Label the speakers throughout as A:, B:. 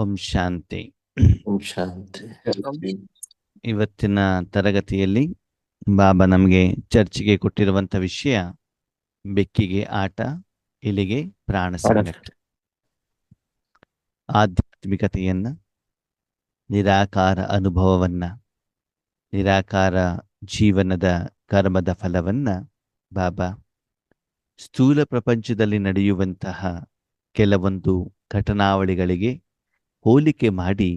A: ಓಂ ಶಾಂತಿ.
B: ಶಾಂತಿ.
A: ಇವತ್ತಿನ ತರಗತಿಯಲ್ಲಿ ಬಾಬಾ ನಮಗೆ ಚರ್ಚಿಗೆ ಕೊಟ್ಟಿರುವಂತ ವಿಷಯ ಬೆಕ್ಕಿಗೆ ಆಟ ಇಲಿಗೆ ಪ್ರಾಣ ಸಂಗಟ ಆಧ್ಯಾತ್ಮಿಕತೆಯನ್ನ ನಿರಾಕಾರ ಅನುಭವವನ್ನ ನಿರಾಕಾರ ಜೀವನದ ಕರ್ಮದ ಫಲವನ್ನ ಬಾಬಾ ಸ್ಥೂಲ ಪ್ರಪಂಚದಲ್ಲಿ ನಡೆಯುವಂತಹ ಕೆಲವೊಂದು ಘಟನಾವಳಿಗಳಿಗೆ ಹೋಲಿಕೆ ಮಾಡಿ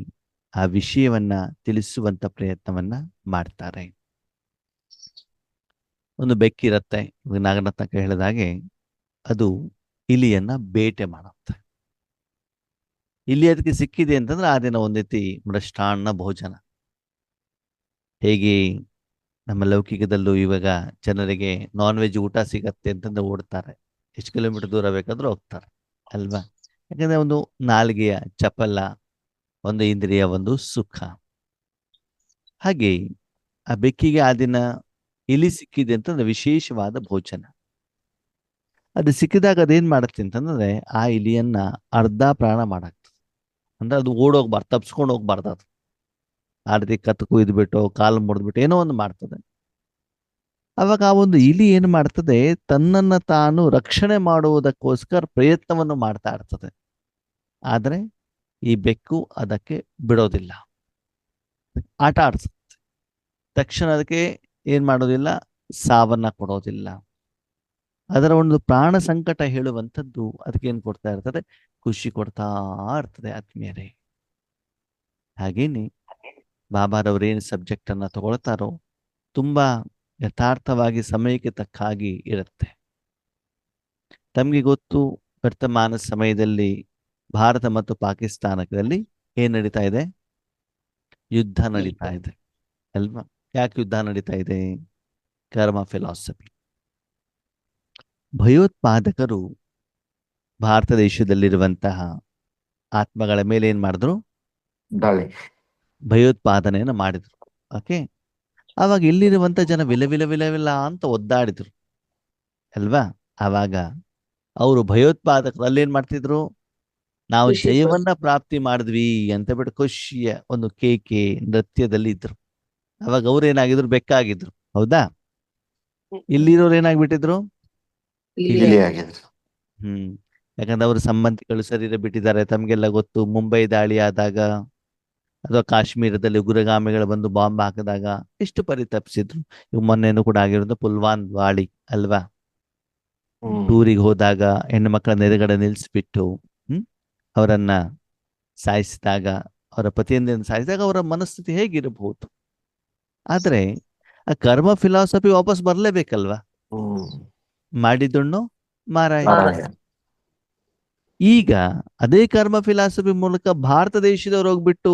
A: ಆ ವಿಷಯವನ್ನ ತಿಳಿಸುವಂತ ಪ್ರಯತ್ನವನ್ನ ಮಾಡ್ತಾರೆ. ಒಂದು ಬೆಕ್ಕಿರತ್ತೆ ಹೇಳಿದ ಹಾಗೆ ಅದು ಇಲಿಯನ್ನ ಬೇಟೆ ಮಾಡುತ್ತೆ. ಇಲ್ಲಿ ಅದಕ್ಕೆ ಸಿಕ್ಕಿದೆ ಅಂತಂದ್ರೆ ಆ ದಿನ ಒಂದ್ ರೀತಿ ಮೃಷ್ಟಾನ್ನ ಭೋಜನ. ಹೇಗೆ ನಮ್ಮ ಲೌಕಿಕದಲ್ಲೂ ಇವಾಗ ಜನರಿಗೆ ನಾನ್ ವೆಜ್ ಊಟ ಸಿಗತ್ತೆ ಅಂತಂದ್ರೆ ಓಡ್ತಾರೆ. ಎಷ್ಟು ಕಿಲೋಮೀಟರ್ ದೂರ ಬೇಕಾದ್ರೂ ಹೋಗ್ತಾರೆ, ಅಲ್ವಾ? ಯಾಕಂದ್ರೆ ಒಂದು ನಾಲ್ಗೆಯ ಚಪಲ ಒಂದು ಇಂದ್ರಿಯ, ಒಂದು ಸುಖ. ಹಾಗೆ ಆ ಬೆಕ್ಕಿಗೆ ಆ ದಿನ ಇಲಿ ಸಿಕ್ಕಿದೆ ಅಂತಂದ್ರೆ ವಿಶೇಷವಾದ ಭೋಜನ. ಅದು ಸಿಕ್ಕಿದಾಗ ಅದೇನ್ ಮಾಡುತ್ತೆ ಅಂತಂದ್ರೆ ಆ ಇಲಿಯನ್ನ ಅರ್ಧ ಪ್ರಾಣ ಮಾಡಾಕ್ತದೆ. ಅಂದ್ರೆ ಅದು ಓಡೋಗ್ಬಾರ್ದು, ತಪ್ಸ್ಕೊಂಡು ಹೋಗ್ಬಾರ್ದು ಅದು. ಆ ರೀತಿ ಕತ್ತು ಕುಯ್ದ್ಬಿಟ್ಟು ಕಾಲು ಮುರಿದ್ಬಿಟ್ಟು ಏನೋ ಒಂದು ಮಾಡ್ತದೆ. ಅವಾಗ ಆ ಒಂದು ಇಲಿ ಏನು ಮಾಡ್ತದೆ, ತನ್ನನ್ನ ತಾನು ರಕ್ಷಣೆ ಮಾಡುವುದಕ್ಕೋಸ್ಕರ ಪ್ರಯತ್ನವನ್ನು ಮಾಡ್ತಾ ಇರ್ತದೆ. ಆದ್ರೆ ಈ ಬೆಕ್ಕು ಅದಕ್ಕೆ ಬಿಡೋದಿಲ್ಲ. ಆಟ ಆಡ್ಸುತ್ತೆ ತಕ್ಷಣ ಅದಕ್ಕೆ ಏನ್ ಮಾಡೋದಿಲ್ಲ, ಸಾವನ್ನ ಕೊಡೋದಿಲ್ಲ. ಅದರ ಒಂದು ಪ್ರಾಣ ಸಂಕಟ ಹೇಳುವಂಥದ್ದು ಅದಕ್ಕೆ ಏನ್ ಕೊಡ್ತಾ ಇರ್ತದೆ? ಖುಷಿ ಕೊಡ್ತಾ ಇರ್ತದೆ ಆತ್ಮೀಯರೇ. ಹಾಗೇನೆ ಬಾಬಾರವ್ರು ಏನು ಸಬ್ಜೆಕ್ಟ್ ಅನ್ನ ತಗೊಳ್ತಾರೋ ತುಂಬಾ ಯಥಾರ್ಥವಾಗಿ ಸಮಯಕ್ಕೆ ತಕ್ಕ ಹಾಗೆ ಇರುತ್ತೆ. ತಮಗೆ ಗೊತ್ತು ವರ್ತಮಾನ ಸಮಯದಲ್ಲಿ ಭಾರತ ಮತ್ತು ಪಾಕಿಸ್ತಾನದಲ್ಲಿ ಏನ್ ನಡೀತಾ ಇದೆ? ಯುದ್ಧ ನಡೀತಾ ಇದೆ. ಅಲ್ವಾ? ಯಾಕೆ ಯುದ್ಧ ನಡೀತಾ ಇದೆ? ಕರ್ಮ ಫಿಲಾಸಫಿ. ಭಯೋತ್ಪಾದಕರು ಭಾರತ ದೇಶದಲ್ಲಿರುವಂತಹ ಆತ್ಮಗಳ ಮೇಲೆ ಏನ್ ಮಾಡಿದ್ರು? ಭಯೋತ್ಪಾದನೆಯನ್ನ ಮಾಡಿದ್ರು. ಓಕೆ? ಅವಾಗ ಇಲ್ಲಿರುವಂತ ಜನ ವಿಲ ವಿಲ ವಿಲ ವಿಲ ಅಂತ ಒದ್ದಾಡಿದ್ರು. ಅಲ್ವಾ? ಅವಾಗ ಅವರು ಭಯೋತ್ಪಾದಕರು ಏನ್ ಮಾಡ್ತಿದ್ರು? ನಾವು ಜಯವನ್ನ ಪ್ರಾಪ್ತಿ ಮಾಡಿದ್ವಿ ಅಂತ ಬಿಟ್ಟು ಖುಷಿಯ ಒಂದು ಕೇಕೆ ನೃತ್ಯದಲ್ಲಿ ಇದ್ರು. ಅವಾಗ ಅವ್ರು ಏನಾಗಿದ್ರು ಬೆಕ್ಕಾಗಿದ್ರು. ಹೌದಾ? ಇಲ್ಲಿರೋರು ಏನಾಗ್ಬಿಟ್ಟಿದ್ರು? ಹ್ಮ್. ಯಾಕಂದ್ರೆ ಅವ್ರ ಸಂಬಂಧಿಗಳು ಶರೀರ ಬಿಟ್ಟಿದ್ದಾರೆ ತಮ್ಗೆಲ್ಲ ಗೊತ್ತು. ಮುಂಬೈ ದಾಳಿ ಆದಾಗ ಅಥವಾ ಕಾಶ್ಮೀರದಲ್ಲಿ ಉಗ್ರಗಾಮಿಗಳು ಬಂದು ಬಾಂಬ್ ಹಾಕಿದಾಗ ಎಷ್ಟು ಪರಿತಪಿಸಿದ್ರು. ಇವ್ ಮೊನ್ನೆನೂ ಕೂಡ ಆಗಿರೋದು ಪುಲ್ವಾನ್ ದಾಳಿ ಅಲ್ವಾ. ಟೂರಿಗೆ ಹೋದಾಗ ಹೆಣ್ಣು ಮಕ್ಕಳ ನೆರೆಗಡೆ ನಿಲ್ಲಿಸ್ಬಿಟ್ಟು ಹ್ಮ್ ಅವರನ್ನ ಸಾಯಿಸಿದಾಗ ಅವರ ಪತಿಯಿಂದ ಸಾಯಿಸಿದಾಗ ಅವರ ಮನಸ್ಥಿತಿ ಹೇಗಿರಬಹುದು? ಆದ್ರೆ ಆ ಕರ್ಮ ಫಿಲಾಸಫಿ ವಾಪಸ್ ಬರ್ಲೇಬೇಕಲ್ವಾ? ಮಾಡಿದಣ್ಣು ಮಾರಾಯ. ಈಗ ಅದೇ ಕರ್ಮ ಫಿಲಾಸಫಿ ಮೂಲಕ ಭಾರತ ದೇಶದವ್ರು ಹೋಗ್ಬಿಟ್ಟು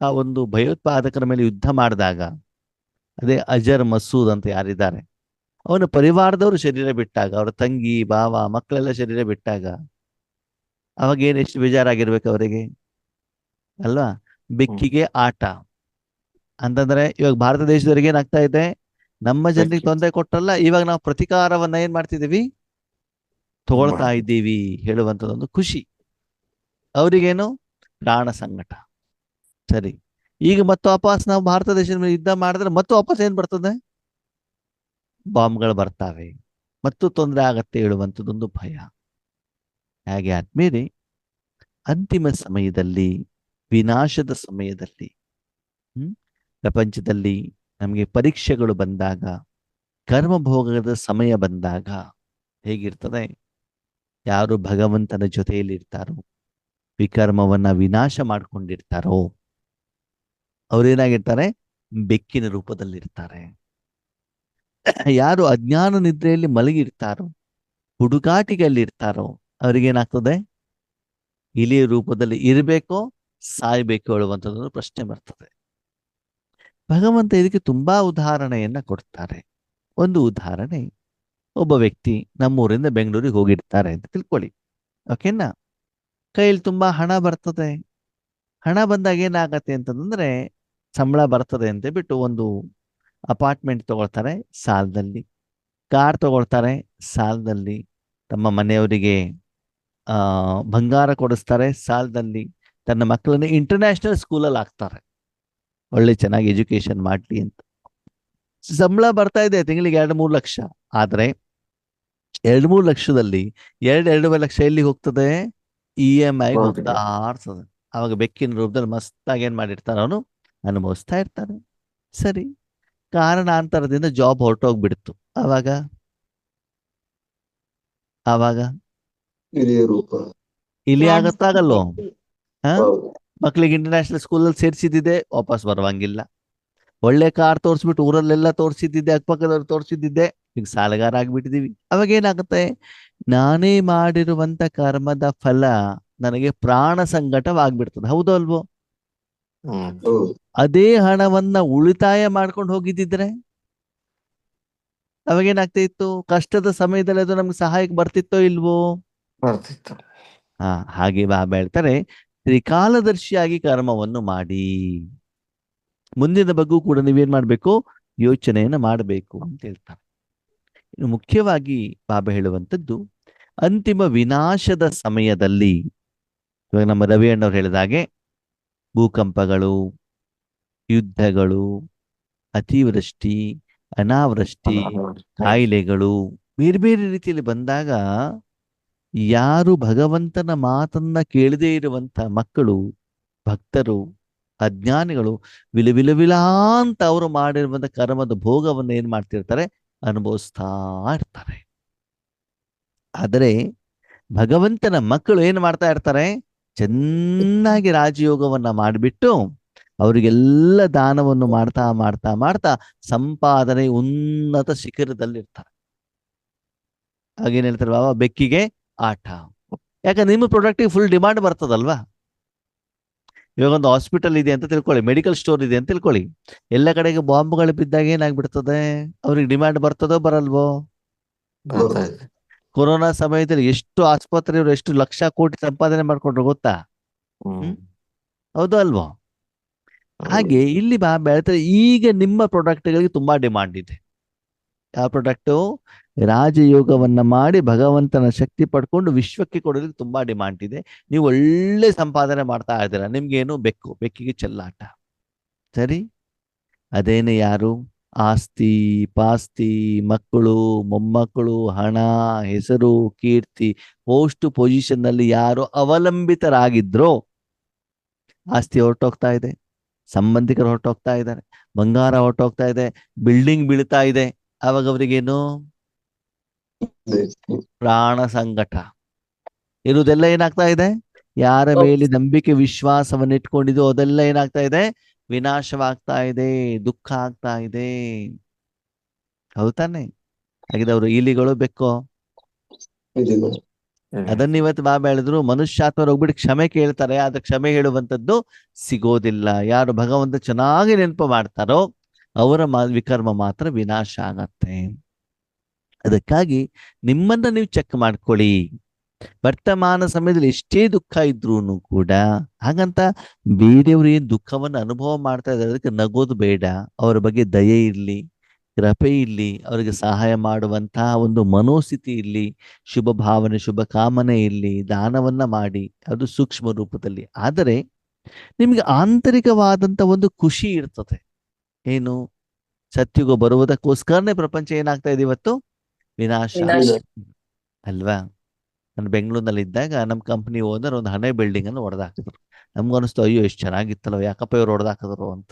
A: ಆ ಒಂದು ಭಯೋತ್ಪಾದಕರ ಮೇಲೆ ಯುದ್ಧ ಮಾಡಿದಾಗ ಅದೇ ಅಜರ್ ಮಸೂದ್ ಅಂತ ಯಾರಿದ್ದಾರೆ ಅವನ ಪರಿವಾರದವರು ಶರೀರ ಬಿಟ್ಟಾಗ ಅವರ ತಂಗಿ ಬಾವ ಮಕ್ಕಳೆಲ್ಲ ಶರೀರ ಬಿಟ್ಟಾಗ ಅವಾಗ ಏನ್ ಎಷ್ಟು ಬೇಜಾರಾಗಿರ್ಬೇಕು ಅವರಿಗೆ? ಅಲ್ವಾ? ಬೆಕ್ಕಿಗೆ ಆಟ. ಅಂತಂದ್ರೆ ಇವಾಗ ಭಾರತ ದೇಶದವರಿಗೆ ಏನಾಗ್ತಾ ಇದೆ? ನಮ್ಮ ಜನರಿಗೆ. ತೊಂದರೆ ಕೊಟ್ಟಲ್ಲ ಇವಾಗ ನಾವು ಪ್ರತಿಕಾರವನ್ನ ಏನ್ ಮಾಡ್ತಿದೀವಿ ತಗೊಳ್ತಾ. ಇದ್ದೀವಿ ಹೇಳುವಂತದೊಂದು ಖುಷಿ. ಅವರಿಗೇನು? ಪ್ರಾಣ ಸಂಕಟ. ಸರಿ. ಈಗ ಮತ್ತೆ ವಾಪಸ್ ನಾವು ಭಾರತ ದೇಶದ ಮೇಲೆ ಯುದ್ಧ ಮಾಡಿದ್ರೆ ಮತ್ತೆ ವಾಪಸ್ ಏನ್ ಬರ್ತದೆ? ಬಾಂಬ್ಗಳು ಬರ್ತಾವೆ. ಮತ್ತು ತೊಂದರೆ ಆಗತ್ತೆ ಹೇಳುವಂಥದ್ದೊಂದು ಭಯ. ಹಾಗೆ ಆದ್ಮೇಲೆ ಅಂತಿಮ ಸಮಯದಲ್ಲಿ, ವಿನಾಶದ ಸಮಯದಲ್ಲಿ, ಹ್ಮ್, ಪ್ರಪಂಚದಲ್ಲಿ ನಮಗೆ ಪರೀಕ್ಷೆಗಳು ಬಂದಾಗ, ಕರ್ಮಭೋಗದ ಸಮಯ ಬಂದಾಗ ಹೇಗಿರ್ತದೆ? ಯಾರು ಭಗವಂತನ ಜೊತೆಯಲ್ಲಿ ಇರ್ತಾರೋ, ವಿಕರ್ಮವನ್ನ ವಿನಾಶ ಮಾಡ್ಕೊಂಡಿರ್ತಾರೋ, ಅವ್ರೇನಾಗಿರ್ತಾರೆ? ಬೆಕ್ಕಿನ ರೂಪದಲ್ಲಿರ್ತಾರೆ. ಯಾರು ಅಜ್ಞಾನ ನಿದ್ರೆಯಲ್ಲಿ ಮಲಗಿರ್ತಾರೋ ಹುಡುಕಾಟಿಗೆ ಇರ್ತಾರೋ ಅವ್ರಿಗೇನಾಗ್ತದೆ? ಇಲಿಯ ರೂಪದಲ್ಲಿ ಇರಬೇಕೋ, ಸಾಯ್ಬೇಕೋ ಹೇಳುವಂಥದ್ದು ಪ್ರಶ್ನೆ ಬರ್ತದೆ. ಭಗವಂತ ಇದಕ್ಕೆ ತುಂಬಾ ಉದಾಹರಣೆಯನ್ನ ಕೊಡ್ತಾರೆ. ಒಂದು ಉದಾಹರಣೆ, ಒಬ್ಬ ವ್ಯಕ್ತಿ ನಮ್ಮೂರಿಂದ ಬೆಂಗಳೂರಿಗೆ ಹೋಗಿರ್ತಾರೆ ಅಂತ ತಿಳ್ಕೊಳ್ಳಿ. ಓಕೆನಾ? ಕೈಯಲ್ಲಿ ತುಂಬಾ ಹಣ ಬರ್ತದೆ. ಹಣ ಬಂದಾಗ ಏನಾಗತ್ತೆ ಅಂತಂದ್ರೆ, ಸಂಬಳ ಬರ್ತದೆ ಅಂತ ಬಿಟ್ಟು ಒಂದು ಅಪಾರ್ಟ್ಮೆಂಟ್ ತಗೊಳ್ತಾರೆ ಸಾಲದಲ್ಲಿ. ಕಾರ್ ತಗೊಳ್ತಾರೆ ಸಾಲದಲ್ಲಿ. ತಮ್ಮ ಮನೆಯವರಿಗೆ ಬಂಗಾರ ಕೊಡಿಸ್ತಾರೆ. ಸಾಲದಲ್ಲಿ ತನ್ನ ಮಕ್ಕಳನ್ನ ಇಂಟರ್ನ್ಯಾಷನಲ್ ಸ್ಕೂಲಲ್ಲಿ ಹಾಕ್ತಾರೆ. ಒಳ್ಳೆ ಚೆನ್ನಾಗಿ ಎಜುಕೇಶನ್ ಮಾಡಲಿ ಅಂತ. ಸಂಬಳ ಬರ್ತಾ ಇದೆ ತಿಂಗಳಿಗೆ ಎರಡು ಮೂರು ಲಕ್ಷ. ಆದರೆ ಎರಡು ಮೂರು ಲಕ್ಷದಲ್ಲಿ ಎರಡು ಎರಡೂವರೆ ಲಕ್ಷ ಎಲ್ಲಿ ಹೋಗ್ತದೆ? E M I. ಹೋಗ್ತಾ ಅವಾಗ ಬೆಕ್ಕಿನ ರೂಪದಲ್ಲಿ ಮಸ್ತಾಗಿ ಏನ್ ಮಾಡಿರ್ತಾನೆ ಅವನು ಅನುಭವಿಸ್ತಾ ಇರ್ತಾನೆ ಸರಿ. ಕಾರಣಾಂತರದಿಂದ ಜಾಬ್ ಹೊರಟೋಗ್ಬಿಡ್ತು. ಅವಾಗ? ಆವಾಗ
B: ಹಿರಿಯ ರೂಪ
A: ಇಲ್ಲಿ ಆಗತ್ತಾಗಲ್ಲ. ಮಕ್ಳಿಗೆ ಇಂಟರ್ನ್ಯಾಷನಲ್ ಸ್ಕೂಲಲ್ಲಿ ಸೇರಿಸಿದ್ದಿದೆ ವಾಪಸ್ ಬರುವಂಗಿಲ್ಲ. ಒಳ್ಳೆ ಕಾರ್ ತೋರಿಸ್ಬಿಟ್ಟು ಊರಲ್ಲೆಲ್ಲ ತೋರಿಸಿದ್ದಿದ್ದೆ ಅಕ್ಕಪಕ್ಕದವ್ರು ತೋರಿಸಿದ್ದಿದ್ದೆ ಈಗ ಸಾಲಗಾರ ಆಗ್ಬಿಟ್ಟಿದೀವಿ. ಅವಾಗ ಏನಾಗುತ್ತೆ? ನಾನೇ ಮಾಡಿರುವಂತ ಕರ್ಮದ ಫಲ ನನಗೆ ಪ್ರಾಣ ಸಂಕಟವಾಗ್ಬಿಡ್ತದೆ. ಹೌದೋ ಅಲ್ವೋ? ಅದೇ ಹಣವನ್ನ ಉಳಿತಾಯ ಮಾಡ್ಕೊಂಡು ಹೋಗಿದ್ದಿದ್ರೆ ಅವಾಗೇನಾಗ್ತಾ ಇತ್ತು? ಕಷ್ಟದ ಸಮಯದಲ್ಲಿ ಅದು ನಮ್ಗೆ ಸಹಾಯಕ್ಕೆ ಬರ್ತಿತ್ತೋ ಇಲ್ವೋ?
B: ಬರ್ತಿತ್ತು.
A: ಹಾ ಹಾಗೆ ಬಾಬಾ ಹೇಳ್ತಾರೆ ತ್ರಿಕಾಲದರ್ಶಿಯಾಗಿ ಕರ್ಮವನ್ನು ಮಾಡಿ. ಮುಂದಿನ ಬಗ್ಗೂ ಕೂಡ ನೀವೇನ್ ಮಾಡ್ಬೇಕು? ಯೋಚನೆಯನ್ನ ಮಾಡಬೇಕು ಅಂತ ಹೇಳ್ತಾರೆ. ಇನ್ನು ಮುಖ್ಯವಾಗಿ ಬಾಬಾ ಹೇಳುವಂಥದ್ದು ಅಂತಿಮ ವಿನಾಶದ ಸಮಯದಲ್ಲಿ ಇವಾಗ ನಮ್ಮ ರವಿ ಅಣ್ಣವ್ರು ಹೇಳಿದ ಹಾಗೆ ಭೂಕಂಪಗಳು ಯುದ್ಧಗಳು ಅತಿವೃಷ್ಟಿ ಅನಾವೃಷ್ಟಿ ಕಾಯಿಲೆಗಳು ಬೇರೆ ಬೇರೆ ರೀತಿಯಲ್ಲಿ ಬಂದಾಗ ಯಾರು ಭಗವಂತನ ಮಾತನ್ನ ಕೇಳದೇ ಇರುವಂತ ಮಕ್ಕಳು, ಭಕ್ತರು, ಅಜ್ಞಾನಿಗಳು ವಿಲವಿಲವಿಲ ವಿಲ ವಿಲ ಅಂತ ಅವರು ಮಾಡಿರುವಂತ ಕರ್ಮದ ಭೋಗವನ್ನು ಏನ್ ಮಾಡ್ತಿರ್ತಾರೆ? ಅನುಭವಿಸ್ತಾ ಇರ್ತಾರೆ. ಆದರೆ ಭಗವಂತನ ಮಕ್ಕಳು ಏನ್ ಮಾಡ್ತಾ ಇರ್ತಾರೆ? ಚೆನ್ನಾಗಿ ರಾಜಯೋಗವನ್ನ ಮಾಡಿಬಿಟ್ಟು ಅವರಿಗೆಲ್ಲ ದಾನವನ್ನು ಮಾಡ್ತಾ ಮಾಡ್ತಾ ಮಾಡ್ತಾ ಸಂಪಾದನೆ ಉನ್ನತ ಶಿಖರದಲ್ಲಿರ್ತಾರೆ. ಹಾಗೇನ್ ಹೇಳ್ತಾರೆ ಬಾಬಾ? ಬೆಕ್ಕಿಗೆ ಆಟ. ಯಾಕಂದ್ರೆ ನಿಮ್ಮ ಪ್ರಾಡಕ್ಟಿಗೆ ಫುಲ್ ಡಿಮಾಂಡ್ ಬರ್ತದಲ್ವಾ? ಇವಾಗ ಒಂದು ಹಾಸ್ಪಿಟಲ್ ಇದೆ ಅಂತ ತಿಳ್ಕೊಳ್ಳಿ ಮೆಡಿಕಲ್ ಸ್ಟೋರ್ ಇದೆ ಅಂತ ತಿಳ್ಕೊಳ್ಳಿ. ಎಲ್ಲ ಕಡೆಗೆ ಬಾಂಬ್ಗಳು ಬಿದ್ದಾಗ ಏನಾಗ್ಬಿಡ್ತದೆ? ಅವ್ರಿಗೆ ಡಿಮ್ಯಾಂಡ್ ಬರ್ತದೋ ಬರಲ್ವೋ. ಕೊರೋನಾ ಸಮಯದಲ್ಲಿ ಎಷ್ಟು ಆಸ್ಪತ್ರೆಯವರು ಎಷ್ಟು ಲಕ್ಷ ಕೋಟಿ ಸಂಪಾದನೆ ಮಾಡ್ಕೊಂಡ್ರು ಗೊತ್ತಾ?
B: ಹ್ಮ್.
A: ಹೌದು ಅಲ್ವೋ? ಹಾಗೆ ಇಲ್ಲಿ ಬಾ ಬೆಳ್ತಾರೆ ಈಗ ನಿಮ್ಮ ಪ್ರಾಡಕ್ಟ್ಗಳಿಗೆ ತುಂಬಾ ಡಿಮಾಂಡ್ ಇದೆ. ಯಾವ ಪ್ರಾಡಕ್ಟು ರಾಜಯೋಗವನ್ನ ಮಾಡಿ ಭಗವಂತನ ಶಕ್ತಿ ಪಡ್ಕೊಂಡು ವಿಶ್ವಕ್ಕೆ ಕೊಡೋದಕ್ಕೆ ತುಂಬಾ ಡಿಮಾಂಡ್ ಇದೆ. ನೀವು ಒಳ್ಳೆ ಸಂಪಾದನೆ ಮಾಡ್ತಾ ಇದ್ದೀರಾ, ನಿಮ್ಗೇನು ಬೆಕ್ಕು, ಬೆಕ್ಕಿಗೆ ಚೆಲ್ಲಾಟ. ಸರಿ? ಅದೇನೆ ಯಾರು? ಆಸ್ತಿ, ಪಾಸ್ತಿ, ಮಕ್ಕಳು, ಮೊಮ್ಮಕ್ಕಳು, ಹಣ, ಹೆಸರು, ಕೀರ್ತಿ ಪೋಸ್ಟ್ ಪೊಸಿಷನ್ನಲ್ಲಿ ಯಾರು ಅವಲಂಬಿತರಾಗಿದ್ರೋ, ಆಸ್ತಿ ಹೊರಟೋಗ್ತಾ ಇದೆ, ಸಂಬಂಧಿಕರು ಹೊರಟೋಗ್ತಾ ಇದ್ದಾರೆ, ಬಂಗಾರ ಹೊರಟೋಗ್ತಾ ಇದೆ ಬಿಲ್ಡಿಂಗ್ ಬೀಳ್ತಾ ಇದೆ ಅವಾಗ ಅವರಿಗೇನು ಪ್ರಾಣ ಸಂಕಟ. ಇರುವುದೆಲ್ಲ ಏನಾಗ್ತಾ ಇದೆ? ಯಾರ ಮೇಲೆ ನಂಬಿಕೆ ವಿಶ್ವಾಸವನ್ನು ಇಟ್ಕೊಂಡಿದ್ದು ಅದೆಲ್ಲ ಏನಾಗ್ತಾ ಇದೆ? ವಿನಾಶವಾಗ್ತಾ ಇದೆ ದುಃಖ ಆಗ್ತಾ ಇದೆ. ಹೌದು ತಾನೆ. ಹಾಗಿದ್ರೆ ಅವರು ಇಲಿಗಳು ಬೆಕ್ಕು? ಅದನ್ನ ಇವತ್ತು ಬಾಬಾ ಹೇಳಿದ್ರು ಮನುಷ್ಯಾತ್ಮರು ಹೋಗ್ಬಿಟ್ಟು ಕ್ಷಮೆ ಕೇಳ್ತಾರೆ ಆದ್ರೆ ಕ್ಷಮೆ ಹೇಳುವಂತದ್ದು ಸಿಗೋದಿಲ್ಲ. ಯಾರು ಭಗವಂತ ಚೆನ್ನಾಗಿ ನೆನಪು ಮಾಡ್ತಾರೋ ಅವರ ಮಾ, ವಿಕರ್ಮ ಮಾತ್ರ ವಿನಾಶ ಆಗತ್ತೆ. ಅದಕ್ಕಾಗಿ ನಿಮ್ಮನ್ನ ನೀವು ಚೆಕ್ ಮಾಡ್ಕೊಳ್ಳಿ. ವರ್ತಮಾನ ಸಮಯದಲ್ಲಿ ಎಷ್ಟೇ ದುಃಖ ಇದ್ರೂನು ಕೂಡ ಹಾಗಂತ ಬೇರೆಯವರು ಏನ್ ದುಃಖವನ್ನು ಅನುಭವ ಮಾಡ್ತಾ ಇದ್ದಾರೆ ಅದಕ್ಕೆ ನಗೋದು ಬೇಡ. ಅವರ ಬಗ್ಗೆ ದಯೆ ಇರಲಿ, ಕೃಪೆ ಇರಲಿ, ಅವರಿಗೆ ಸಹಾಯ ಮಾಡುವಂತಹ ಒಂದು ಮನೋಸ್ಥಿತಿ ಇರಲಿ, ಶುಭ ಭಾವನೆ, ಶುಭ ಕಾಮನೆ ಇರಲಿ, ದಾನವನ್ನ ಮಾಡಿ. ಅದು ಸೂಕ್ಷ್ಮ ರೂಪದಲ್ಲಿ. ಆದರೆ ನಿಮಗೆ ಆಂತರಿಕವಾದಂತ ಒಂದು ಖುಷಿ ಇರ್ತದೆ. ಏನು? ಸತ್ಯುಗ ಬರುವುದಕ್ಕೋಸ್ಕರನೇ ಪ್ರಪಂಚ ಏನಾಗ್ತಾ ಇದೆ ಇವತ್ತು? ವಿನಾಶ. ಅಲ್ವಾ? ನಾನು ಬೆಂಗಳೂರಿನಲ್ಲಿ ಇದ್ದಾಗ ನಮ್ಮ ಕಂಪ್ನಿ ಓನರ್ ಒಂದು ಹಣೆ ಬಿಲ್ಡಿಂಗ್ ಅನ್ನು ಹೊಡೆದಾಕಿದ್ರು. ನಮ್ಗನಿಸ್ತು ಅಯ್ಯೋ ಎಷ್ಟು ಚೆನ್ನಾಗಿತ್ತಲ್ಲ ಯಾಕಪ್ಪ ಇವ್ರು ಹೊಡೆದಾಕಿದ್ರು? ಅಂತ.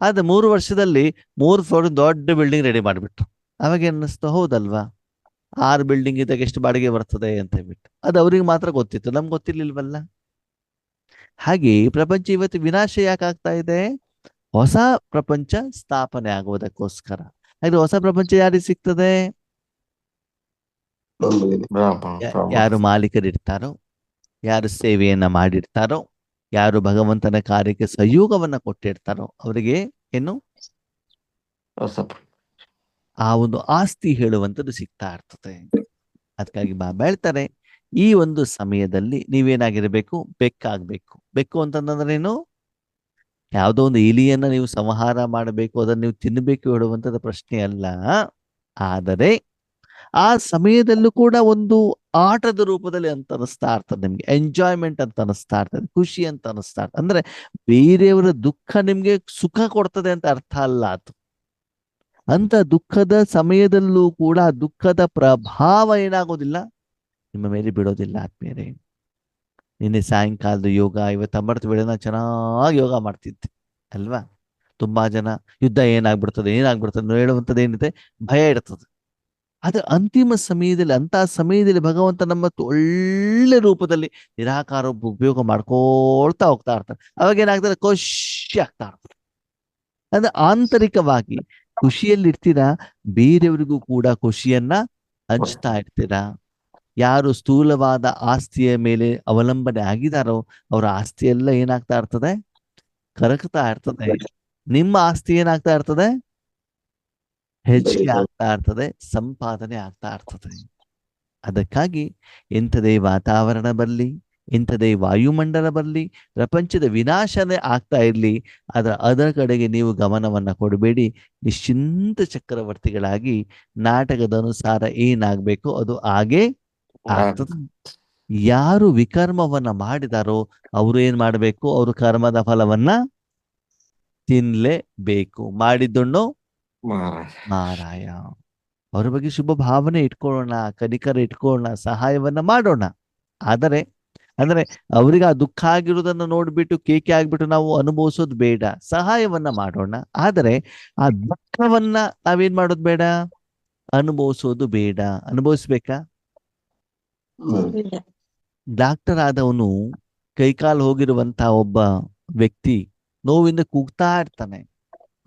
A: ಆದ್ರೆ ಮೂರು ವರ್ಷದಲ್ಲಿ ಮೂರು ಫ್ಲೋರ್ ದೊಡ್ಡ ಬಿಲ್ಡಿಂಗ್ ರೆಡಿ ಮಾಡಿಬಿಟ್ರು. ಅವಾಗ ಅನ್ನಿಸ್ತು ಹೌದಲ್ವಾ? ಆರು ಬಿಲ್ಡಿಂಗ್ ಇದ್ದಾಗ ಎಷ್ಟು ಬಾಡಿಗೆ ಬರ್ತದೆ ಅಂತ ಹೇಳ್ಬಿಟ್ಟು. ಅದು ಅವ್ರಿಗೆ ಮಾತ್ರ ಗೊತ್ತಿತ್ತು. ನಮ್ಗೆ ಗೊತ್ತಿರ್ಲಿಲ್ವಲ್ಲ? ಹಾಗೆ ಪ್ರಪಂಚ ಇವತ್ತು ವಿನಾಶ ಯಾಕೆ ಆಗ್ತಾ ಇದೆ? ಹೊಸ ಪ್ರಪಂಚ ಸ್ಥಾಪನೆ ಆಗುವುದಕ್ಕೋಸ್ಕರ. ಹಾಗೆ ಹೊಸ ಪ್ರಪಂಚ ಯಾರಿಗೆ ಸಿಗ್ತದೆ. ಯಾರು ಮಾಲೀಕರಿರ್ತಾರೋ ಯಾರು ಸೇವೆಯನ್ನ ಮಾಡಿರ್ತಾರೋ ಯಾರು ಭಗವಂತನ ಕಾರ್ಯಕ್ಕೆ ಸಹಯೋಗವನ್ನ ಕೊಟ್ಟಿರ್ತಾರೋ ಅವರಿಗೆ ಏನು? ಆ ಒಂದು ಆಸ್ತಿ ಹೇಳುವಂಥದ್ದು ಸಿಗ್ತಾ ಇರ್ತದೆ. ಅದಕ್ಕಾಗಿ ಬಾಬಾ ಹೇಳ್ತಾರೆ ಈ ಒಂದು ಸಮಯದಲ್ಲಿ ನೀವೇನಾಗಿರ್ಬೇಕು ಬೆಕ್ಕಾಗ್ಬೇಕು. ಬೆಕ್ಕು ಅಂತಂದ್ರೆ ಯಾವುದೋ ಒಂದು ಇಲಿಯನ್ನ ನೀವು ಸಂಹಾರ ಮಾಡಬೇಕು, ಅದನ್ನು ನೀವು ತಿನ್ನಬೇಕು ಹೇಳುವಂಥದ್ದು ಪ್ರಶ್ನೆ ಅಲ್ಲ. ಆದರೆ ಆ ಸಮಯದಲ್ಲೂ ಕೂಡ ಒಂದು ಆಟದ ರೂಪದಲ್ಲಿ ಅಂತ ಅನಿಸ್ತಾ ಇರ್ತದೆ ನಿಮ್ಗೆ. ಎಂಜಾಯ್ಮೆಂಟ್ ಅಂತ ಅನಿಸ್ತಾ ಇರ್ತದೆ, ಖುಷಿ ಅಂತ ಅನಿಸ್ತಾ ಇರ್ತದೆ. ಅಂದ್ರೆ ಬೇರೆಯವರ ದುಃಖ ನಿಮ್ಗೆ ಸುಖ ಕೊಡ್ತದೆ ಅಂತ ಅರ್ಥ ಅಲ್ಲ ಅದು. ಅಂತ ದುಃಖದ ಸಮಯದಲ್ಲೂ ಕೂಡ ದುಃಖದ ಪ್ರಭಾವ ಏನಾಗೋದಿಲ್ಲ, ನಿಮ್ಮ ಮೇಲೆ ಬಿಡೋದಿಲ್ಲ ಆದ್ಮೇಲೆ ನಿನ್ನೆ ಸಾಯಂಕಾಲದ ಯೋಗ, ಇವತ್ತು ಅಮೃತ ವೇಳೆ ನಾನು ಚೆನ್ನಾಗಿ ಯೋಗ ಮಾಡ್ತಿದ್ದೆ, ಅಲ್ವಾ? ತುಂಬಾ ಜನ, ಯುದ್ಧ ಏನಾಗ್ಬಿಡ್ತದೆ ಏನಾಗ್ಬಿಡ್ತದೆ ಹೇಳುವಂಥದ್ದು ಏನಿದೆ, ಭಯ ಇರ್ತದೆ. ಆದ್ರೆ ಅಂತಿಮ ಸಮಯದಲ್ಲಿ, ಅಂತ ಸಮಯದಲ್ಲಿ ಭಗವಂತ ನಮ್ಮ ಒಳ್ಳೆ ರೂಪದಲ್ಲಿ ನಿರಾಕಾರ ಉಪಯೋಗ ಮಾಡ್ಕೊಳ್ತಾ ಹೋಗ್ತಾ ಇರ್ತಾರೆ ಅವಾಗ ಏನಾಗ್ತಾರೆ ಖುಷಿ ಆಗ್ತಾ ಇರ್ತಾರೆ ಅಂದ್ರೆ ಆಂತರಿಕವಾಗಿ ಖುಷಿಯಲ್ಲಿ ಇರ್ತೀರಾ ಬೇರೆಯವರಿಗೂ ಕೂಡ ಖುಷಿಯನ್ನ ಹಂಚ್ತಾ ಇರ್ತೀರಾ? ಯಾರು ಸ್ಥೂಲವಾದ ಆಸ್ತಿಯ ಮೇಲೆ ಅವಲಂಬನೆ ಆಗಿದಾರೋ ಅವರ ಆಸ್ತಿ ಎಲ್ಲ ಏನಾಗ್ತಾ ಇರ್ತದೆ? ಕರಗ್ತಾ ಇರ್ತದೆ. ನಿಮ್ಮ ಆಸ್ತಿ ಏನಾಗ್ತಾ ಇರ್ತದೆ? ಹೆಚ್ಚಿಗೆ ಆಗ್ತಾ ಇರ್ತದೆ, ಸಂಪಾದನೆ ಆಗ್ತಾ ಇರ್ತದೆ. ಅದಕ್ಕಾಗಿ ಎಂಥದೇ ವಾತಾವರಣ ಬರಲಿ, ಇಂಥದೇ ವಾಯುಮಂಡಲ ಬರಲಿ, ಪ್ರಪಂಚದ ವಿನಾಶನೇ ಆಗ್ತಾ ಇರಲಿ, ಅದರ ಅದರ ಕಡೆಗೆ ನೀವು ಗಮನವನ್ನ ಕೊಡಬೇಡಿ. ನಿಶ್ಚಿಂತ ಚಕ್ರವರ್ತಿಗಳಾಗಿ ನಾಟಕದ ಅನುಸಾರ ಏನಾಗಬೇಕು ಅದು ಹಾಗೆ ಯಾರು ವಿಕರ್ಮವನ್ನ ಮಾಡಿದಾರೋ ಅವರು ಏನ್ ಮಾಡಬೇಕು? ಅವರು ಕರ್ಮದ ಫಲವನ್ನ ತಿನ್ಲೇಬೇಕು. ಮಾಡಿದ್ದುಣ್ಣು ಮಾರಾಯ. ಅವರ ಬಗ್ಗೆ ಶುಭ ಭಾವನೆ ಇಟ್ಕೊಳ್ಳೋಣ ಕನಿಕರ ಇಟ್ಕೊಳ್ಳೋಣ ಸಹಾಯವನ್ನ ಮಾಡೋಣ. ಆದರೆ ಅಂದ್ರೆ ಅವರಿಗೆ ಆ ದುಃಖ ಆಗಿರೋದನ್ನ ನೋಡ್ಬಿಟ್ಟು ಕೇಕೆ ಆಗ್ಬಿಟ್ಟು ನಾವು ಅನುಭವಿಸೋದು ಬೇಡ. ಸಹಾಯವನ್ನ ಮಾಡೋಣ. ಆದರೆ ಆ ದುಃಖವನ್ನ ನಾವೇನ್ ಮಾಡೋದು ಬೇಡ? ಅನುಭವಿಸೋದು ಬೇಡ. ಅನುಭವಿಸ್ಬೇಕಾ? ಡಾಕ್ಟರ್ ಆದವನು ಕೈಕಾಲು ಹೋಗಿರುವಂತ ಒಬ್ಬ ವ್ಯಕ್ತಿ ನೋವಿಂದ ಕೂಗ್ತಾ ಇರ್ತಾನೆ.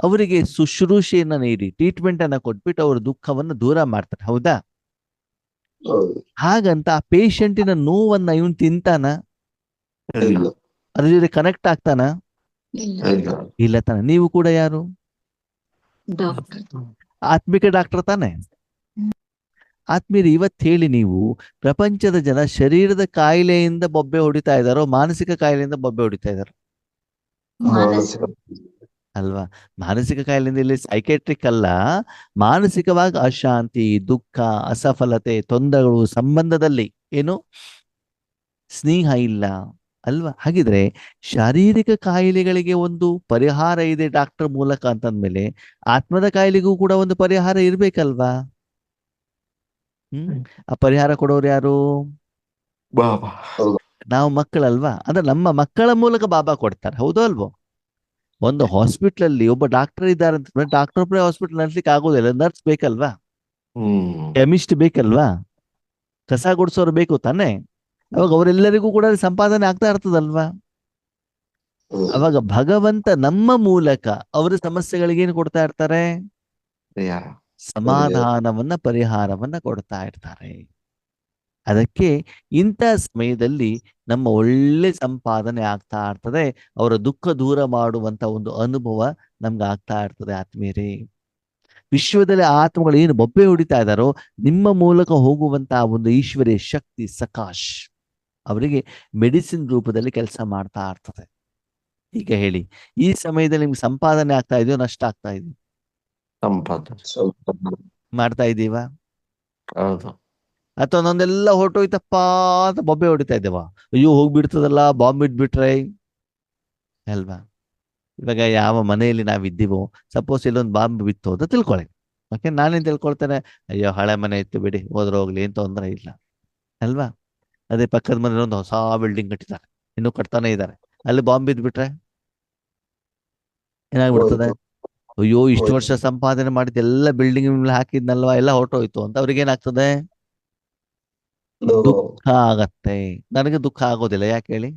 A: ಅವರಿಗೆ ಶುಶ್ರೂಷೆಯನ್ನ ನೀಡಿ ಟ್ರೀಟ್ಮೆಂಟ್ ಅನ್ನ ಕೊಟ್ಬಿಟ್ಟು ಅವರ ದುಃಖವನ್ನ ದೂರ ಮಾಡ್ತಾರೆ. ಹೌದಾ? ಹಾಗಂತ ಆ ಪೇಷಂಟಿನ ನೋವನ್ನ ಇವನ್ ತಿಂತಾನ? ಅದ್ರ ಜೊತೆ ಕನೆಕ್ಟ್ ಆಗ್ತಾನ?
B: ಇಲ್ಲ.
A: ಇಲ್ಲ ತಾನ. ನೀವು ಕೂಡ ಯಾರು?
C: ಡಾಕ್ಟರ್.
A: ಆತ್ಮಿಕ ಡಾಕ್ಟರ್ ತಾನೆ? ಆತ್ಮೀಯರು ಇವತ್ತು ಹೇಳಿ ನೀವು ಪ್ರಪಂಚದ ಜನ ಶರೀರದ ಕಾಯಿಲೆಯಿಂದ ಬೊಬ್ಬೆ ಹೊಡಿತಾ ಇದ್ದಾರೋ ಮಾನಸಿಕ ಕಾಯಿಲೆಯಿಂದ ಬೊಬ್ಬೆ ಹೊಡಿತಾ ಇದ್ದಾರೋ? ಅಲ್ವಾ? ಮಾನಸಿಕ ಕಾಯಿಲೆಯಿಂದ ಇಲ್ಲಿ ಸೈಕೆಟ್ರಿಕ್ ಅಲ್ಲ ಮಾನಸಿಕವಾಗಿ ಅಶಾಂತಿ ದುಃಖ ಅಸಫಲತೆ ತೊಂದರೆಗಳು ಸಂಬಂಧದಲ್ಲಿ ಏನು? ಸ್ನೇಹ ಇಲ್ಲ ಅಲ್ವಾ? ಹಾಗಿದ್ರೆ ಶಾರೀರಿಕ ಕಾಯಿಲೆಗಳಿಗೆ ಒಂದು ಪರಿಹಾರ ಇದೆ ಡಾಕ್ಟರ್ ಮೂಲಕ ಅಂತಂದ್ಮೇಲೆ ಆತ್ಮದ ಕಾಯಿಲೆಗೂ ಕೂಡ ಒಂದು ಪರಿಹಾರ ಇರ್ಬೇಕಲ್ವಾ? ಹ್ಮ್. ಆ ಪರಿಹಾರ ಕೊಡೋರು ಯಾರು?
B: ಬಾಬಾ.
A: ನಾವು ಮಕ್ಕಳಲ್ವಾ? ಅಂದ್ರೆ ನಮ್ಮ ಮಕ್ಕಳ ಮೂಲಕ ಬಾಬಾ ಕೊಡ್ತಾರೆ. ಹೌದೋ ಅಲ್ವೋ? ಒಂದು ಹಾಸ್ಪಿಟಲ್ ಅಲ್ಲಿ ಒಬ್ಬ ಡಾಕ್ಟರ್ ಇದ್ದಾರೆ ಅಂತ ಡಾಕ್ಟರ್ ಒಬ್ಬರೇ ಹಾಸ್ಪಿಟಲ್ ನಡೆಸಲಿಕ್ಕೆ ಆಗೋದಿಲ್ಲ. ನರ್ಸ್ ಬೇಕಲ್ವಾ?
B: ಹ್ಮ್.
A: ಕೆಮಿಸ್ಟ್ ಬೇಕಲ್ವಾ? ಕಸ ಗುಡಿಸೋರು ಬೇಕು ತಾನೆ? ಅವಾಗ ಅವರೆಲ್ಲರಿಗೂ ಕೂಡ ಸಂಪಾದನೆ ಆಗ್ತಾ ಇರ್ತದಲ್ವಾ. ಅವಾಗ ಭಗವಂತ ನಮ್ಮ ಮೂಲಕ ಅವರ ಸಮಸ್ಯೆಗಳಿಗೆ ಏನು ಕೊಡ್ತಾ ಇರ್ತಾರೆ? ಸಮಾಧಾನವನ್ನ ಪರಿಹಾರವನ್ನ ಕೊಡ್ತಾ ಇರ್ತಾರೆ. ಅದಕ್ಕೆ ಇಂಥ ಸಮಯದಲ್ಲಿ ನಮ್ಮ ಒಳ್ಳೆ ಸಂಪಾದನೆ ಆಗ್ತಾ ಇರ್ತದೆ, ಅವರ ದುಃಖ ದೂರ ಮಾಡುವಂತ ಒಂದು ಅನುಭವ ನಮ್ಗೆ ಆಗ್ತಾ ಇರ್ತದೆ ಆತ್ಮೀಯರೇ. ವಿಶ್ವದಲ್ಲಿ ಆತ್ಮಗಳು ಏನು ಬೊಬ್ಬೆ ಹೊಡಿತಾ ಇದ್ದಾರೋ, ನಿಮ್ಮ ಮೂಲಕ ಹೋಗುವಂತಹ ಒಂದು ಈಶ್ವರಿಯ ಶಕ್ತಿ ಸಕಾಶ್ ಅವರಿಗೆ ಮೆಡಿಸಿನ್ ರೂಪದಲ್ಲಿ ಕೆಲಸ ಮಾಡ್ತಾ ಇರ್ತದೆ. ಈಗ ಹೇಳಿ, ಈ ಸಮಯದಲ್ಲಿ ನಿಮ್ಗೆ ಸಂಪಾದನೆ ಆಗ್ತಾ ಇದೆಯೋ, ನಷ್ಟ ಆಗ್ತಾ ಇದೆಯೋ?
B: ಸಂಪಾದನೆ.
A: ಮಾಡ್ತಾ ಇದೀವಾ
B: ಹೌದು.
A: ಅಥವಾ ನಂದೆಲ್ಲ ಹೊರಟೋಯ್ತಪ್ಪ ಅಂತ ಬೊಬ್ಬೆ ಹೊಡಿತಾ ಇದ್ದೇವ. ಅಯ್ಯೋ ಹೋಗ್ಬಿಡ್ತದಲ್ಲ ಬಾಂಬ್ ಇಟ್ಬಿಟ್ರೆ. ಅಲ್ವಾ? ಇವಾಗ ಯಾವ ಮನೆಯಲ್ಲಿ ನಾವಿದ್ದೀವೋ ಸಪೋಸ್ ಇಲ್ಲೊಂದು ಬಾಂಬ್ ಬಿತ್ತು ಅಂತ ತಿಳ್ಕೊಳ್ಳಿ ಓಕೆ ನಾನೇನ್ ತಿಳ್ಕೊಳ್ತೇನೆ? ಅಯ್ಯೋ ಹಳೆ ಮನೆ ಇತ್ತು ಬಿಡಿ ಹೋದ್ರೆ ಹೋಗ್ಲಿ ಏನ್ ತೊಂದರೆ ಇಲ್ಲ. ಅಲ್ವಾ? ಅದೇ ಪಕ್ಕದ ಮನೆ ಒಂದು ಹೊಸ ಬಿಲ್ಡಿಂಗ್ ಕಟ್ಟಿದ್ದಾರೆ. ಇನ್ನೂ ಕಟ್ತಾನೆ ಇದ್ದಾರೆ. ಅಲ್ಲಿ ಬಾಂಬ್ ಬಿದ್ಬಿಟ್ರೆ ಏನಾಗ್ಬಿಡ್ತದೆ? ಅಯ್ಯೋ ಇಷ್ಟು. ವರ್ಷ ಸಂಪಾದನೆ ಮಾಡಿದ ಎಲ್ಲ ಬಿಲ್ಡಿಂಗ್ ಮೇಲೆ ಹಾಕಿದ್ನಲ್ವಾ? ಎಲ್ಲ ಹೊರಟೋಯ್ತು. ಅಂತ
B: ಅವ್ರಿಗೇನಾಗ್ತದೆ
A: ದುಃಖ ಆಗತ್ತೆ. ನನಗೆ ದುಃಖ ಆಗೋದಿಲ್ಲ. ಯಾಕೆ ಹೇಳಿ?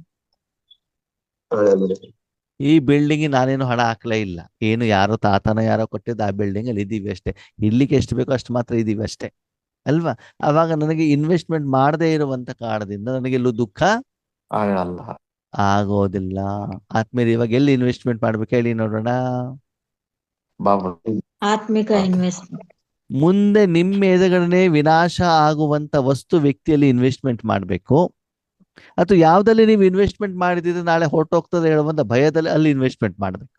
A: ಈ ಬಿಲ್ಡಿಂಗ್ ನಾನೇನು ಹಣ ಹಾಕ್ಲೇ ಇಲ್ಲ. ಏನು ಯಾರೋ ತಾತನ ಯಾರೋ ಕೊಟ್ಟಿದ್ದು ಆ ಬಿಲ್ಡಿಂಗ್ ಅಲ್ಲಿ ಇದೀವಿ ಅಷ್ಟೇ. ಇರ್ಲಿಕ್ಕೆ ಎಷ್ಟು ಬೇಕೋ ಅಷ್ಟು ಮಾತ್ರ ಇದೀವಿ ಅಷ್ಟೇ. ಅಲ್ವಾ? ಅವಾಗ ನನಗೆ ಇನ್ವೆಸ್ಟ್ಮೆಂಟ್ ಮಾಡದೇ ಇರುವಂತ ಕಾರಣದಿಂದ ನನಗೆ ಎಲ್ಲೂ ದುಃಖ ಆಗೋದಿಲ್ಲ. ಆದ್ಮೇಲೆ ಇವಾಗ ಎಲ್ಲಿ ಇನ್ವೆಸ್ಟ್ಮೆಂಟ್ ಮಾಡ್ಬೇಕು? ಹೇಳಿ ನೋಡೋಣ.
C: ಆತ್ಮಿಕ ಇನ್ವೆಸ್ಟ್ಮೆಂಟ್
A: ಮುಂದೆ ನಿಮ್ಮ ಎದುರುಗಡೆ ವಿನಾಶ ಆಗುವಂತ ವಸ್ತು ವ್ಯಕ್ತಿಯಲ್ಲಿ ಇನ್ವೆಸ್ಟ್ಮೆಂಟ್ ಮಾಡಬೇಕು. ಅಥವಾ ಯಾವ್ದಲ್ಲಿ ನೀವು ಇನ್ವೆಸ್ಟ್ಮೆಂಟ್ ಮಾಡಿದ್ರೆ ನಾಳೆ ಹೊರಟೋಗ್ತದೆ ಹೇಳುವಂತ ಭಯದಲ್ಲಿ ಅಲ್ಲಿ ಇನ್ವೆಸ್ಟ್ಮೆಂಟ್ ಮಾಡಬೇಕು.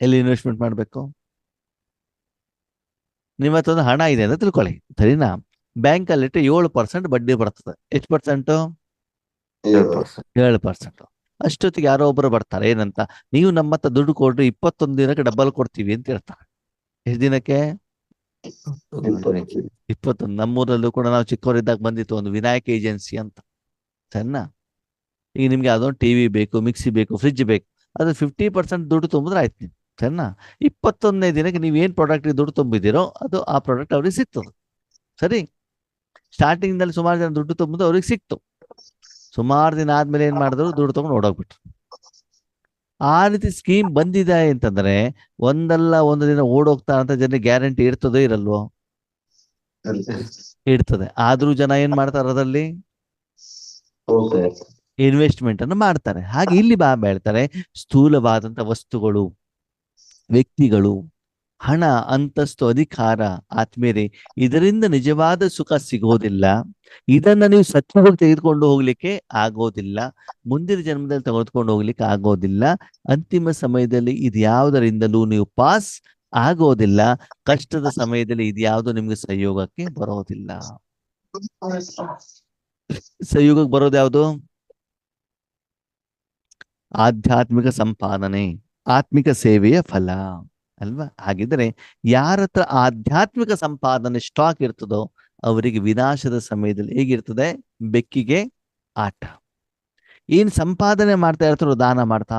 A: ಎಲ್ಲಿ ಇನ್ವೆಸ್ಟ್ಮೆಂಟ್ ಮಾಡಬೇಕು? ನಿಮ್ಮ ಹತ್ರ ಒಂದು ಹಣ ಇದೆ ಅಂತ ತಿಳ್ಕೊಳ್ಳಿ. ಸರಿನಾ? ಬ್ಯಾಂಕಲ್ಲಿ ಅಲ್ಲಿಟ್ಟು ಏಳು ಪರ್ಸೆಂಟ್ ಬಡ್ಡಿ ಬರ್ತದೆ. ಎಷ್ಟು ಪರ್ಸೆಂಟ್
B: ಏಳು ಪರ್ಸೆಂಟ್
A: ಅಷ್ಟೊತ್ತಿಗೆ ಯಾರೋ ಒಬ್ಬರು ಬರ್ತಾರೆ, ಏನಂತ, ನೀವು ನಮ್ಮ ಹತ್ರ ದುಡ್ಡು ಕೊಡ್ರಿ, ಇಪ್ಪತ್ತೊಂದು ದಿನಕ್ಕೆ ಡಬಲ್ ಕೊಡ್ತೀವಿ ಅಂತ ಹೇಳ್ತಾರೆ. ಎಷ್ಟು ದಿನಕ್ಕೆ? ಇಪ್ಪತ್ತೊಂದು. ನಮ್ಮೂರಲ್ಲೂ ಕೂಡ ನಾವು ಚಿಕ್ಕವರಿದ್ದಾಗ ಬಂದಿತ್ತು ಒಂದು ವಿನಾಯಕ ಏಜೆನ್ಸಿ ಅಂತ. ಸರಿನಾ? ಈಗ ನಿಮ್ಗೆ ಅದೊಂದು ಟಿವಿ ಬೇಕು, ಮಿಕ್ಸಿ ಬೇಕು, ಫ್ರಿಜ್ ಬೇಕು, ಅದು ಫಿಫ್ಟಿ ಪರ್ಸೆಂಟ್ ದುಡ್ಡು ತುಂಬಿದ್ರೆ ಆಯ್ತು ನೀವು ಸರಿನಾ? ಇಪ್ಪತ್ತೊಂದನೇ ದಿನಕ್ಕೆ ನೀವು ಏನು ಪ್ರಾಡಕ್ಟ್ಗೆ ದುಡ್ಡು ತುಂಬಿದಿರೋ ಅದು ಆ ಪ್ರಾಡಕ್ಟ್ ಅವ್ರಿಗೆ ಸಿಗ್ತದೆ. ಸರಿ? ಸ್ಟಾರ್ಟಿಂಗ್ನಲ್ಲಿ ಸುಮಾರು ಜನ ದುಡ್ಡು ತುಂಬಿದ್ರೆ ಅವ್ರಿಗೆ ಸಿಕ್ತು. ಸುಮಾರು ದಿನ ಆದ್ಮೇಲೆ ಏನ್ ಮಾಡಿದ್ರು? ದುಡ್ಡು ತಗೊಂಡು ಓಡೋಗ್ಬಿಟ್ರು. ಆ ರೀತಿ ಸ್ಕೀಮ್ ಬಂದಿದೆ ಅಂತಂದ್ರೆ ಒಂದಲ್ಲ ಒಂದು ದಿನ ಓಡೋಗ್ತಾ ಅಂತ ಜನ ಗ್ಯಾರಂಟಿ ಇರ್ತದೋ ಇರಲ್ವೋ? ಇರ್ತದೆ. ಆದ್ರೂ ಜನ ಏನ್ ಮಾಡ್ತಾರೆ ಅದರಲ್ಲಿ? ಇನ್ವೆಸ್ಟ್ಮೆಂಟ್ ಅನ್ನು ಮಾಡ್ತಾರೆ. ಹಾಗೆ ಇಲ್ಲಿ ಬಾ ಹೇಳ್ತಾರೆ ಸ್ಥೂಲವಾದಂತ ವಸ್ತುಗಳು, ವ್ಯಕ್ತಿಗಳು ಹಣ, ಅಂತಸ್ತು, ಅಧಿಕಾರ ಆತ್ಮೀಯರೇ ಇದರಿಂದ ನಿಜವಾದ ಸುಖ ಸಿಗೋದಿಲ್ಲ. ಇದನ್ನ ನೀವು ಸತ್ಯವಾಗಿ ತೆಗೆದುಕೊಂಡು ಹೋಗ್ಲಿಕ್ಕೆ ಆಗೋದಿಲ್ಲ. ಮುಂದಿನ ಜನ್ಮದಲ್ಲಿ ತೆಗೆದುಕೊಂಡು ಹೋಗ್ಲಿಕ್ಕೆ ಆಗೋದಿಲ್ಲ. ಅಂತಿಮ ಸಮಯದಲ್ಲಿ ಇದ್ಯಾವುದರಿಂದಲೂ ನೀವು ಪಾಸ್ ಆಗೋದಿಲ್ಲ. ಕಷ್ಟದ ಸಮಯದಲ್ಲಿ ಇದ್ಯಾವುದು ನಿಮ್ಗೆ ಸಹಯೋಗಕ್ಕೆ ಬರೋದಿಲ್ಲ. ಸಹಯೋಗಕ್ಕೆ ಬರೋದು ಯಾವುದು? ಆಧ್ಯಾತ್ಮಿಕ ಸಂಪಾದನೆ, ಆತ್ಮಿಕ ಸೇವೆಯ ಫಲ. ಅಲ್ವಾ? ಹಾಗಿದ್ರೆ ಯಾರ ಹತ್ರ ಆಧ್ಯಾತ್ಮಿಕ ಸಂಪಾದನೆ ಸ್ಟಾಕ್ ಇರ್ತದೋ ಅವರಿಗೆ ವಿನಾಶದ ಸಮಯದಲ್ಲಿ ಹೇಗಿರ್ತದೆ? ಬೆಕ್ಕಿಗೆ ಆಟ. ಏನ್ ಸಂಪಾದನೆ ಮಾಡ್ತಾ ಇರ್ತಾರೋ ದಾನ ಮಾಡ್ತಾ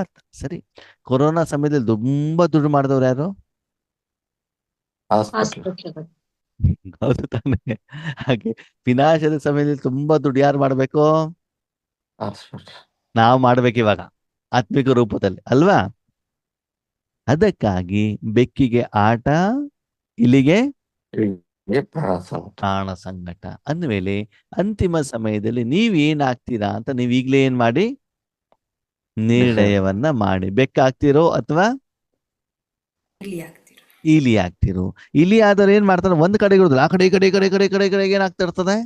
A: ಇರ್ತಾರೆ. ಸರಿ. ಕೊರೋನಾ ಸಮಯದಲ್ಲಿ ತುಂಬಾ ದುಡ್ಡು ಮಾಡಿದವ್ರು ಯಾರು?
C: ಆಸ್ಪತ್ರೆಗಳು
A: ಹೌದು ತಾನೆ. ಹಾಗೆ ವಿನಾಶದ ಸಮಯದಲ್ಲಿ ತುಂಬಾ ದುಡ್ಡು ಯಾರು ಮಾಡ್ಬೇಕು? ನಾವು ಮಾಡ್ಬೇಕು ಇವಾಗ. ಆತ್ಮಿಕ ರೂಪದಲ್ಲಿ. ಅಲ್ವಾ? ಅದಕ್ಕಾಗಿ ಬೆಕ್ಕಿಗೆ ಆಟ ಇಲ್ಲಿಗೆ ಪ್ರಾಣ ಸಂಕಟ ಅಂದಮೇಲೆ ಅಂತಿಮ ಸಮಯದಲ್ಲಿ ನೀವ್ ಏನಾಗ್ತೀರಾ ಅಂತ ನೀವ್ ಈಗ್ಲೇ ಏನ್ ಮಾಡಿ ನಿರ್ಣಯವನ್ನ ಮಾಡಿ ಬೆಕ್ಕಾಗ್ತಿರೋ ಅಥವಾ ಇಲಿ ಆಗ್ತಿರೋ ಇಲಿ ಆದ್ರೆ ಏನ್ ಮಾಡ್ತಾರೆ ಒಂದ್ ಕಡೆ ಇರೋದಿಲ್ಲ ಆ ಕಡೆ ಈ ಕಡೆ ಈ ಕಡೆ ಈ ಕಡೆ ಈ ಕಡೆ ಈ ಕಡೆ ಏನಾಗ್ತಾ ಇರ್ತದೆ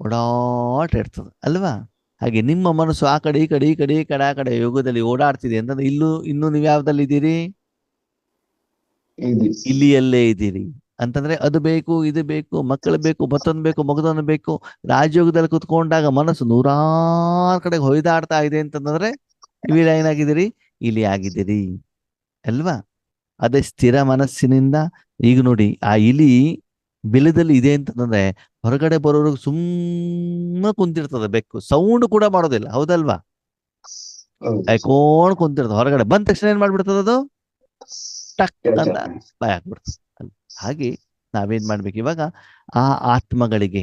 A: ಓಡಾಟ ಇರ್ತದೆ ಅಲ್ವಾ ಹಾಗೆ ನಿಮ್ಮ ಮನಸ್ಸು ಆ ಕಡೆ ಈ ಕಡೆ ಈ ಕಡೆ ಈ ಕಡೆ ಆ ಕಡೆ ಯೋಗದಲ್ಲಿ ಓಡಾಡ್ತಿದೆ ಅಂತಂದ್ರೆ ಇಲ್ಲೂ ಇನ್ನು ನೀವು ಯಾವ್ದಲ್ಲಿ ಇದ್ದೀರಿ? ಇಲ್ಲಿಯಲ್ಲೇ ಇದ್ದೀರಿ. ಅಂತಂದ್ರೆ ಅದು ಬೇಕು ಇದು ಬೇಕು ಮಕ್ಕಳು ಬೇಕು ಮತ್ತೊಂದು ಬೇಕು ಮಗದೊಂದು ಬೇಕು ರಾಜಯೋಗದಲ್ಲಿ ಕುತ್ಕೊಂಡಾಗ ಮನಸ್ಸು ನೂರಾರು ಕಡೆ ಹೊಯ್ದಾಡ್ತಾ ಇದೆ ಅಂತಂದ್ರೆ ನೀವೆಲ್ಲ ಏನಾಗಿದ್ದೀರಿ ಇಲ್ಲಿ ಆಗಿದ್ದೀರಿ. ಅಲ್ವಾ? ಅದೇ ಸ್ಥಿರ ಮನಸ್ಸಿನಿಂದ ಈಗ ನೋಡಿ ಆ ಇಲಿ ಬಿಲದಲ್ಲಿ ಇದೆ ಅಂತಂದ್ರೆ ಹೊರಗಡೆ ಬರೋರಿಗೆ ಸುಮ್ಮನೆ ಕುಂತಿರ್ತದ ಬೆಕ್ಕು. ಸೌಂಡ್ ಕೂಡ ಮಾಡೋದಿಲ್ಲ ಹೌದಲ್ವಾ? ಕಾಯ್ಕೊಂಡ್ ಕುಂತಿರ್ತದೆ ಹೊರಗಡೆ. ಬಂದ ತಕ್ಷಣ ಏನ್ ಮಾಡ್ಬಿಡ್ತದ ಅದು? ಟಕ್ ಅಂತ ಭಯ ಆಗ್ಬಿಡ್ತದೆ? ಹಾಗೆ ನಾವೇನ್ ಮಾಡ್ಬೇಕು ಇವಾಗ ಆ ಆತ್ಮಗಳಿಗೆ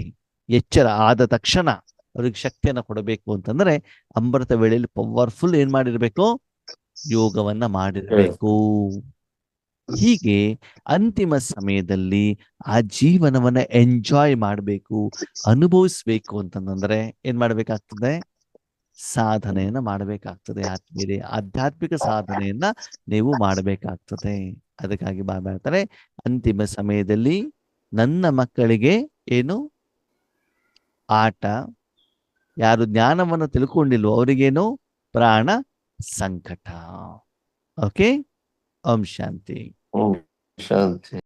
A: ಎಚ್ಚರ ಆದ ತಕ್ಷಣ ಅವ್ರಿಗೆ ಶಕ್ತಿಯನ್ನ ಕೊಡಬೇಕು ಅಂತಂದ್ರೆ ಅಮೃತ ವೇಳೆಯಲ್ಲಿ ಪವರ್ಫುಲ್ ಏನ್ ಮಾಡಿರ್ಬೇಕು? ಯೋಗವನ್ನ ಮಾಡಿರ್ಬೇಕು. ಹೀಗೆ ಅಂತಿಮ ಸಮಯದಲ್ಲಿ ಆ ಜೀವನವನ್ನ ಎಂಜಾಯ್ ಮಾಡಬೇಕು, ಅನುಭವಿಸ್ಬೇಕು ಅಂತಂದ್ರೆ ಏನ್ ಮಾಡ್ಬೇಕಾಗ್ತದೆ? ಸಾಧನೆಯನ್ನ ಮಾಡಬೇಕಾಗ್ತದೆ. ಆತ್ಮೀಯ ಆಧ್ಯಾತ್ಮಿಕ ಸಾಧನೆಯನ್ನ ನೀವು ಮಾಡಬೇಕಾಗ್ತದೆ. ಅದಕ್ಕಾಗಿ ಬಾಬಾ ಹೇಳ್ತಾರೆ, ಅಂತಿಮ ಸಮಯದಲ್ಲಿ ನನ್ನ ಮಕ್ಕಳಿಗೆ ಏನು? ಆಟ. ಯಾರು ಜ್ಞಾನವನ್ನು ತಿಳ್ಕೊಂಡಿಲ್ವೋ ಅವರಿಗೇನು? ಪ್ರಾಣ ಸಂಕಟ. ಓಕೆ ಓಂ ಶಾಂತಿ
B: ಓಂ ಶಾಂತಿ